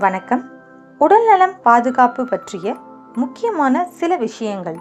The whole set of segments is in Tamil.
வணக்கம். உடல்நலம் பாதுகாப்பு பற்றிய முக்கியமான சில விஷயங்கள்.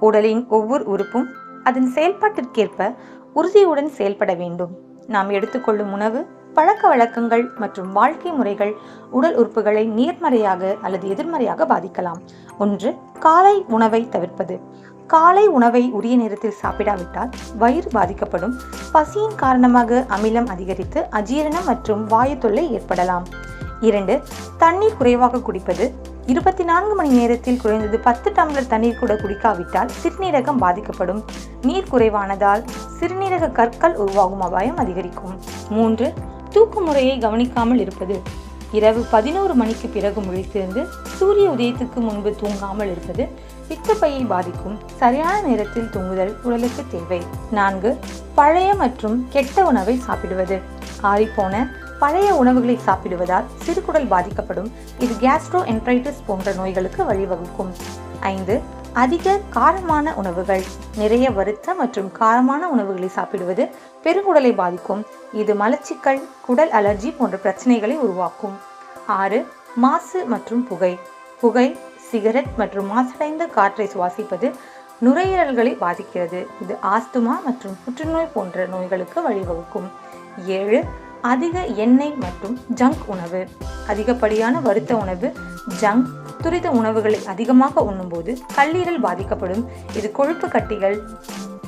உடலின் ஒவ்வொரு உறுப்பும் அதன் செயல்பாட்டிற்கேற்ப உறுதியுடன் செயல்பட வேண்டும். நாம் எடுத்துக்கொள்ளும் உணவு பழக்க வழக்கங்கள் மற்றும் வாழ்க்கை முறைகள் உடல் உறுப்புகளை நேர்மறையாக அல்லது எதிர்மறையாக பாதிக்கலாம். ஒன்று காலை உணவை தவிர்ப்பது. காலை உணவை உரிய நேரத்தில் சாப்பிடாவிட்டால் வயிறு பாதிக்கப்படும். பசியின் காரணமாக அமிலம் அதிகரித்து அஜீரணம் மற்றும் வாயு தொல்லை ஏற்படலாம். இரண்டு தண்ணீர் குறைவாக குடிப்பது. இருபத்தி நான்கு மணி நேரத்தில் குறைந்தது பத்து டம்ளர் தண்ணீர் கூட குடிக்காவிட்டால் சிறுநீரகம் பாதிக்கப்படும். நீர் குறைவானதால் சிறுநீரக கற்கள் உருவாகும் அபாயம் அதிகரிக்கும். மூன்று தூக்கு முறையை கவனிக்காமல் இருப்பது. இரவு பதினோரு மணிக்கு பிறகு முழித்திருந்து சூரிய உதயத்துக்கு முன்பு தூங்காமல் இருப்பது பித்தப்பையை பாதிக்கும். சரியான நேரத்தில் தூங்குதல் உடலுக்கு தேவை. நான்கு பழைய மற்றும் கெட்ட உணவை சாப்பிடுவது. ஆறிப்போன பழைய உணவுகளை சாப்பிடுவதால் சிறுகுடல் பாதிக்கப்படும். இது கேஸ்ட்ரோ என்ட்ரைட்டிஸ் போன்ற நோய்களுக்கு வழிவகுக்கும். ஐந்து அதிக காரமான உணவுகள். நிறைய வருத்த மற்றும் காரமான உணவுகளை சாப்பிடுவது பெருங்குடலை பாதிக்கும். இது மலச்சிக்கல் குடல் அலர்ஜி போன்ற பிரச்சனைகளை உருவாக்கும். ஆறு மாசு மற்றும் புகை. புகை சிகரெட் மற்றும் மாசடைந்த காற்றை சுவாசிப்பது நுரையீரல்களை பாதிக்கிறது. இது ஆஸ்துமா மற்றும் புற்றுநோய் போன்ற நோய்களுக்கு வழிவகுக்கும். ஏழு அதிக எண்ணெய் மற்றும் ஜங்க் உணவு. அதிகப்படியான வறுத்த உணவு ஜங்க் துரித உணவுகளை அதிகமாக உண்ணும்போது கல்லீரல் பாதிக்கப்படும். இது கொழுப்பு கட்டிகள்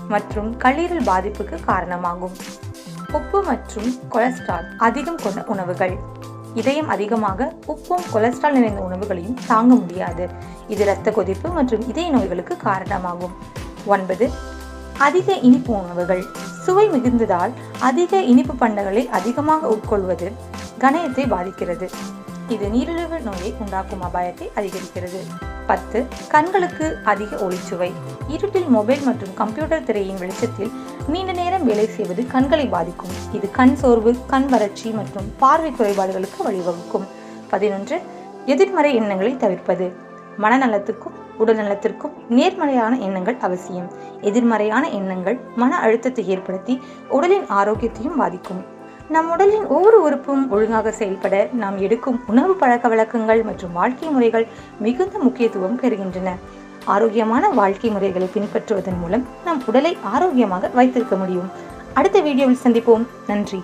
மற்றும் கல்லீரல் பாதிப்புக்கு காரணமாகும். உப்பு மற்றும் கொலஸ்ட்ரால் அதிகம் கொண்ட உணவுகள். இதயம் அதிகமாக உப்பும் கொலஸ்ட்ரால் நிறைந்த உணவுகளையும் தாங்க முடியாது. இது இரத்த கொதிப்பு மற்றும் இதய நோய்களுக்கு காரணமாகும். ஒன்பது அதிக இனிப்பு உணவுகள். சுவை மிகுந்ததால் அதிக இனிப்பு பண்டங்களை அதிகமாக உட்கொள்வது கணையத்தை பாதிக்கிறது. இது நீரிழிவு நோயை உண்டாக்கும் அபாயத்தை அதிகரிக்கிறது. பத்து கண்களுக்கு அதிக ஒளிச்சுவை. இருட்டில் மொபைல் மற்றும் கம்ப்யூட்டர் திரையின் வெளிச்சத்தில் நீண்ட நேரம் வேலை செய்வது கண்களை பாதிக்கும். இது கண் சோர்வு கண் வறட்சி மற்றும் பார்வை குறைபாடுகளுக்கு வழிவகுக்கும். பதினொன்று எதிர்மறை எண்ணங்களை தவிர்ப்பது. மனநலத்துக்கும் உடல் நலத்திற்கும் நேர்மறையான எண்ணங்கள் அவசியம். எதிர்மறையான எண்ணங்கள் மன அழுத்தத்தை ஏற்படுத்தி உடலின் ஆரோக்கியத்தையும் பாதிக்கும். நம் உடலின் ஒவ்வொரு உறுப்பும் ஒழுங்காக செயல்பட நாம் எடுக்கும் உணவு பழக்க வழக்கங்கள் மற்றும் வாழ்க்கை முறைகள் மிகுந்த முக்கியத்துவம் பெறுகின்றன. ஆரோக்கியமான வாழ்க்கை முறைகளை பின்பற்றுவதன் மூலம் நம் உடலை ஆரோக்கியமாக வைத்திருக்க முடியும். அடுத்த வீடியோவில் சந்திப்போம். நன்றி.